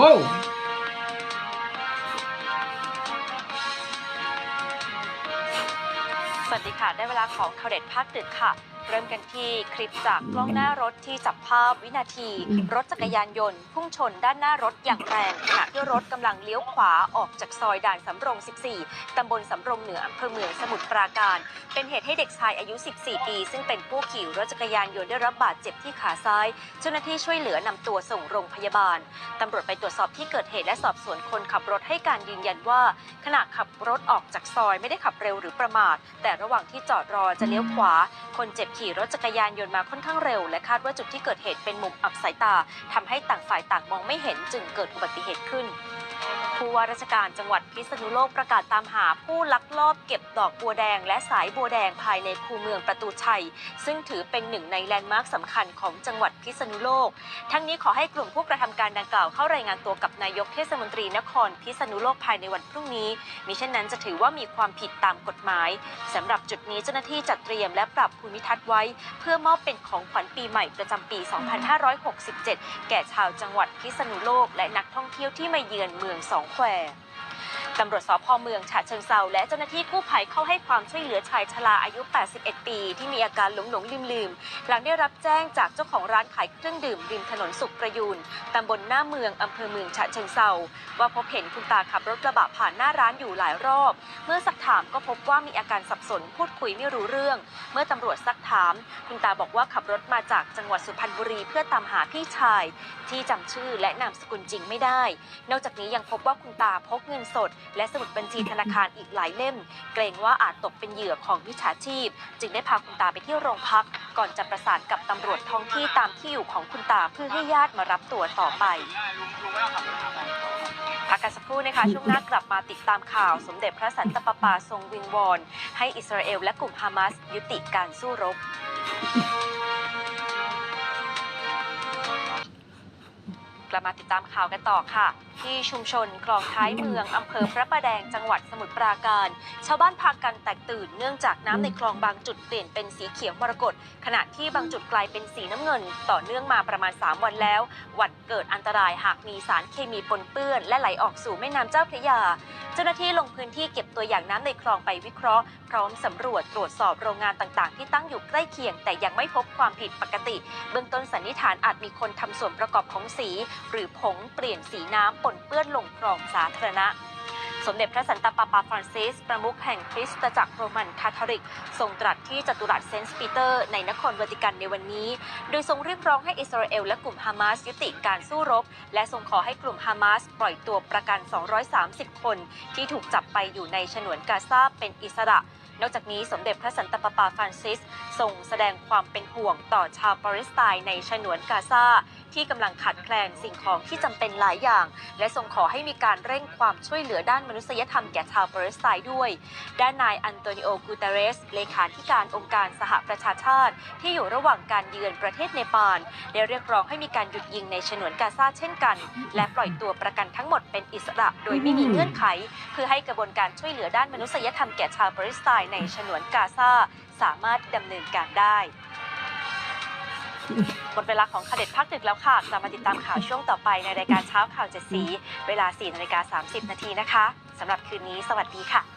ว้าวสวัสดีค่ะ ได้เวลาของข่าวเด็ดภาคดึกค่ะ เริ่มกันที่คลิปจากกล้องหน้ารถที่จับภาพวินาที รถจักรยานยนต์ พุ่งชนด้านหน้ารถอย่างแรงขณะที่รถกำลังเลี้ยวขวาออกจากซอยด่านสำโรง 14 ตำบลสำโรงเหนืออำเภอเมืองสมุทรปราการ เป็นเหตุให้เด็กชายอายุ 14 ปี ซึ่งเป็นผู้ขี่รถจักรยานยนต์ได้รับบาดเจ็บที่ขาซ้าย เจ้าหน้าที่ช่วยเหลือนำตัวส่งโรงพยาบาลตำรวจไปตรวจสอบที่เกิดเหตุและสอบสวนคนขับรถให้การยืนยันว่า ขณะขับรถออกจากซอยไม่ได้ขับเร็วหรือประมาท แต่ระหว่างที่จอดรอจะเลี้ยวขวา คนเจ็บขี่รถจักรยานยนต์มาค่อนข้างเร็ว และคาดว่าจุดที่เกิดเหตุเป็นมุมอับสายตาทำให้ต่างฝ่ายต่างมองไม่เห็นจึงเกิดอุบัติเหตุขึ้น ผู้ว่าราชการจังหวัดพิษณุโลกประกาศตามหาผู้ลักลอบเก็บดอกบัวแดง และสายบัวแดงภายในคูเมืองประตูชัย ซึ่งถือเป็นหนึ่งในแลนด์มาร์คสำคัญของจังหวัดพิษณุโลก ทั้งนี้ขอให้กลุ่มผู้กระทำการดังกล่าวเข้ารายงานตัวกับนายกเทศมนตรีนครพิษณุโลกภายในวันพรุ่งนี้มิเช่นนั้นจะถือว่ามีความผิดตามกฎหมายสำหรับจุดนี้เจ้าหน้าที่จัดเตรียมและปรับภูมิทัศน์ไว้ เพื่อมอบเป็นของขวัญปีใหม่ประจำปี 2567 แก่ชาวจังหวัดพิษณุโลกและนักท่องเที่ยวที่มาเยือนเมืองสองแคว ตำรวจสพเมืองฉะเชิงเซาและเจ้าหน้าที่กู้ภัยเข้าให้ความช่วยเหลือชายชราอายุ 81 ปี ที่มีอาการหลงหลงลืมลืมหลังได้รับแจ้งจากเจ้าของร้านขายเครื่องดื่มริมถนนสุขประยูนตำบลหน้าเมืองอำเภอเมืองฉะเชิงเซาว่าพบเห็นคุณตาขับรถกระบะผ่านหน้าร้านอยู่หลายรอบ เมื่อสักถามก็พบว่ามีอาการสับสนพูดคุยไม่รู้เรื่อง เมื่อตำรวจซักถาม คุณตาบอกว่าขับรถมาจากจังหวัดสุพรรณบุรีเพื่อตามหาพี่ชาย ที่จำชื่อและนามสกุลจริงไม่ได้ นอกจากนี้ยังพบว่าคุณตาพกเงินสดและสมุดบัญชีธนาคารอีกหลายเล่ม เกรงว่าอาจตกเป็นเหยื่อของมิจฉาชีพ จึงได้พาคุณตาไปที่โรงพัก ก่อนจะประสานกับตำรวจท้องที่ตามที่อยู่ของคุณตาเพื่อให้ญาติมารับตัวต่อไปพักกันสักครู่นะคะช่วงหน้ากลับมาติดตามข่าว สมเด็จพระสันตะปาปาทรงวิงวอนให้อิสราเอลและกลุ่มฮามาสยุติการสู้รบ กลับมาติดตามข่าวกันต่อค่ะ ที่ชุมชนคลองท้ายเมืองอำเภอพระประแดงจังหวัดสมุทรปราการ ชาวบ้านพากันแตกตื่นเนื่องจากน้ำในคลองบางจุดเปลี่ยนเป็นสีเขียวมรกตขณะที่บางจุดกลายเป็นสีน้ำเงิน ต่อเนื่องมาประมาณ 3 วันแล้วหวั่นเกิดอันตรายหากมีสารเคมีปนเปื้อน และไหลออกสู่แม่น้ำเจ้าพระยา เจ้าหน้าที่ลงพื้นที่เก็บตัวอย่างน้ำในคลองไปวิเคราะห์ พร้อมสำรวจตรวจสอบโรงงานต่างๆ ที่ตั้งอยู่ใกล้เคียง แต่ยังไม่พบความผิดปกติ เบื้องต้นสันนิษฐานอาจมีคนทำส่วนประกอบของสีหรือผงเปลี่ยนสีน้ำปนเปื้อนลงคลองสาธารณะ สมเด็จพระสันตะปาปาฟรานซิส ประมุขแห่งคริสตจักรโรมันคาทอลิก ทรงตรัสที่จัตุรัสเซนต์ปีเตอร์ในนครวาติกันในวันนี้ โดยทรงเรียกร้องให้อิสราเอลและกลุ่มฮามาสยุติการสู้รบ และทรงขอให้กลุ่มฮามาสปล่อยตัวประกัน 230 คน ที่ถูกจับไปอยู่ในฉนวนกาซาเป็นอิสระ นอกจากนี้สมเด็จพระสันตะปาปาฟรานซิสทรงแสดงความเป็นห่วงต่อชาวปาเลสไตน์ในฉนวนกาซาที่กำลังขาดแคลนสิ่งของที่จำเป็นหลายอย่าง และทรงขอให้มีการเร่งความช่วยเหลือด้านมนุษยธรรมแก่ชาวปาเลสไตน์ด้วย ด้านนายอันโตนิโอ กูเตเรส เลขาธิการองค์การสหประชาชาติ ที่อยู่ระหว่างการเยือนประเทศเนปาลได้เรียกร้องให้มีการหยุดยิงในฉนวนกาซาเช่นกัน และปล่อยตัวประกันทั้งหมดเป็นอิสระ โดยไม่มีเงื่อนไข เพื่อให้กระบวนการช่วยเหลือด้านมนุษยธรรมแก่ชาวปาเลสไตน์ในฉนวนกาซาสามารถดำเนินการได้หมดเวลาของข่าวเด็ดพักดึกแล้วค่ะ กลับมาติดตามข่าวช่วงต่อไปในรายการเช้าข่าวเจ็ดสี เวลา4นาฬิกา30 นาทีนะคะสำหรับคืนนี้ สวัสดีค่ะ